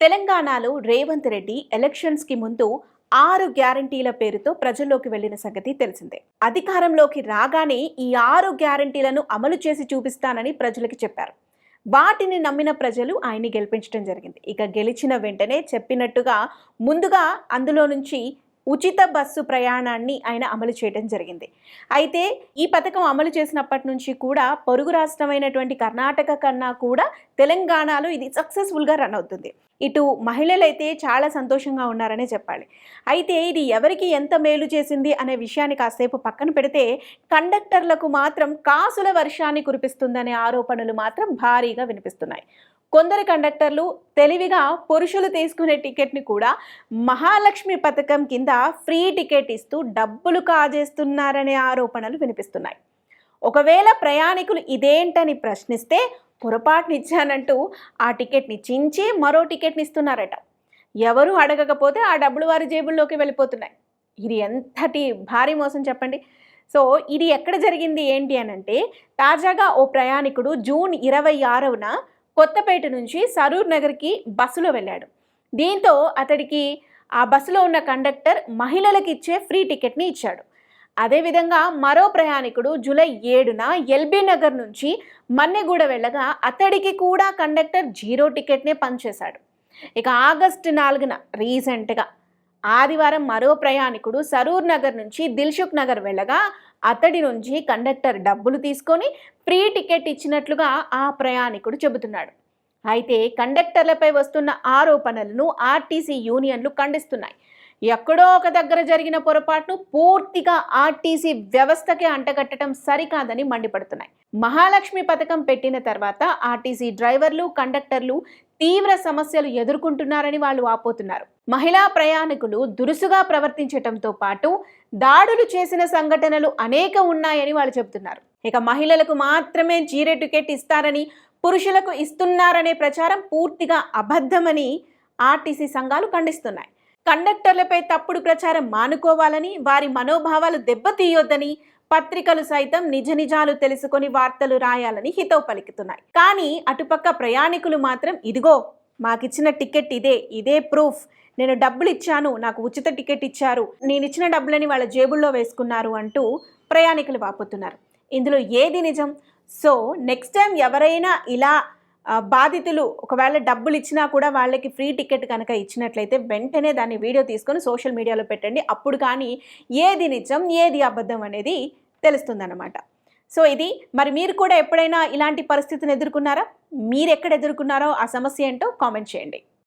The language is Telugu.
తెలంగాణలో రేవంత్ రెడ్డి ఎలక్షన్స్కి ముందు ఆరు గ్యారంటీల పేరుతో ప్రజల్లోకి వెళ్ళిన సంగతి తెలిసిందే. అధికారంలోకి రాగానే ఈ ఆరు గ్యారంటీలను అమలు చేసి చూపిస్తానని ప్రజలకు చెప్పారు. వాటిని నమ్మిన ప్రజలు ఆయన్ని గెలిపించడం జరిగింది. ఇక గెలిచిన వెంటనే చెప్పినట్టుగా ముందుగా అందులో నుంచి ఉచిత బస్సు ప్రయాణాన్ని ఆయన అమలు చేయడం జరిగింది. అయితే ఈ పథకం అమలు చేసినప్పటి నుంచి కూడా పొరుగు రాష్ట్రమైనటువంటి కర్ణాటక కన్నా కూడా తెలంగాణలో ఇది సక్సెస్ఫుల్గా రన్ అవుతుంది. ఇటు మహిళలైతే చాలా సంతోషంగా ఉన్నారనే చెప్పాలి. అయితే ఇది ఎవరికి ఎంత మేలు చేసింది అనే విషయాన్ని కాసేపు పక్కన పెడితే కండక్టర్లకు మాత్రం కాసుల వర్షాన్ని కురిపిస్తుందనే ఆరోపణలు మాత్రం భారీగా వినిపిస్తున్నాయి. కొందరు కండక్టర్లు తెలివిగా పురుషులు తీసుకునే టికెట్ని కూడా మహాలక్ష్మి పథకం కింద ఫ్రీ టికెట్ ఇస్తూ డబ్బులు కాజేస్తున్నారనే ఆరోపణలు వినిపిస్తున్నాయి. ఒకవేళ ప్రయాణికులు ఇదేంటని ప్రశ్నిస్తే పొరపాటునిచ్చానంటూ ఆ టికెట్ని చించి మరో టికెట్ని ఇస్తున్నారట ఎవరు అడగకపోతే ఆ డబ్బులు వారి జేబుల్లోకి వెళ్ళిపోతున్నాయి. ఇది ఎంతటి భారీ మోసం చెప్పండి? సో ఇది ఎక్కడ జరిగింది ఏంటి అని అంటే తాజాగా ఓ ప్రయాణికుడు జూన్ ఇరవై ఆరవన కొత్తపేట నుంచి సరూర్ నగర్కి బస్సులో వెళ్ళాడు. దీంతో అతడికి ఆ బస్సులో ఉన్న కండక్టర్ మహిళలకు ఇచ్చే ఫ్రీ టికెట్ని ఇచ్చాడు. అదేవిధంగా మరో ప్రయాణికుడు జూలై ఏడున ఎల్బీ నగర్ నుంచి మన్నెగూడ వెళ్ళగా అతడికి కూడా కండక్టర్ జీరో టికెట్నే పనిచేశాడు ఇక ఆగస్టు నాలుగున రీసెంట్గా ఆదివారం మరో ప్రయాణికుడు సరూర్ నగర్ నుంచి దిల్సుఖ్ నగర్ వెళ్ళగా అతడి నుంచి కండక్టర్ డబ్బులు తీసుకొని ఫ్రీ టికెట్ ఇచ్చినట్లుగా ఆ ప్రయాణికుడు చెబుతున్నాడు. అయితే కండక్టర్లపై వస్తున్న ఆరోపణలను ఆర్టీసీ యూనియన్లు ఖండిస్తున్నాయి. ఎక్కడో ఒక దగ్గర జరిగిన పొరపాటును పూర్తిగా ఆర్టీసీ వ్యవస్థకే అంటగట్టడం సరికాదని మండిపడుతున్నాయి. మహాలక్ష్మి పథకం పెట్టిన తర్వాత ఆర్టీసీ డ్రైవర్లు కండక్టర్లు తీవ్ర సమస్యలు ఎదుర్కొంటున్నారని వాళ్ళు ఆపోతున్నారు. మహిళా ప్రయాణికులు దురుసుగా ప్రవర్తించటంతో పాటు దాడులు చేసిన సంఘటనలు అనేక ఉన్నాయని వాళ్ళు చెబుతున్నారు. ఇక మహిళలకు మాత్రమే జీరో టికెట్ ఇస్తారని పురుషులకు ఇస్తున్నారనే ప్రచారం పూర్తిగా అబద్ధమని ఆర్టీసీ సంఘాలు ఖండిస్తున్నాయి. కండక్టర్లపై తప్పుడు ప్రచారం మానుకోవాలని వారి మనోభావాలు దెబ్బతీయొద్దని పత్రికలు సైతం నిజ నిజాలు తెలుసుకొని వార్తలు రాయాలని హితవు పలుకుతున్నాయి. కానీ అటుపక్క ప్రయాణికులు మాత్రం ఇదిగో మాకిచ్చిన టికెట్ ఇదే ఇదే ప్రూఫ్. నేను డబ్బులు ఇచ్చాను నాకు ఉచిత టికెట్ ఇచ్చారు. నేను ఇచ్చిన డబ్బులని వాళ్ళ జేబుల్లో వేసుకున్నారు అంటూ ప్రయాణికులు వాపోతున్నారు. ఇందులో ఏది నిజం? సో నెక్స్ట్ టైం ఎవరైనా ఇలా బాధితులు ఒకవేళ డబ్బులు ఇచ్చినా కూడా వాళ్ళకి ఫ్రీ టికెట్ కనుక ఇచ్చినట్లయితే వెంటనే దాన్ని వీడియో తీసుకొని సోషల్ మీడియాలో పెట్టండి. అప్పుడు కానీ ఏది నిజం ఏది అబద్ధం అనేది తెలుస్తుందన్నమాట. సో ఇది మరి మీరు కూడా ఎప్పుడైనా ఇలాంటి పరిస్థితిని ఎదుర్కొన్నారా? మీరు ఎక్కడ ఎదుర్కొన్నారో ఆ సమస్య ఏంటో కామెంట్ చేయండి.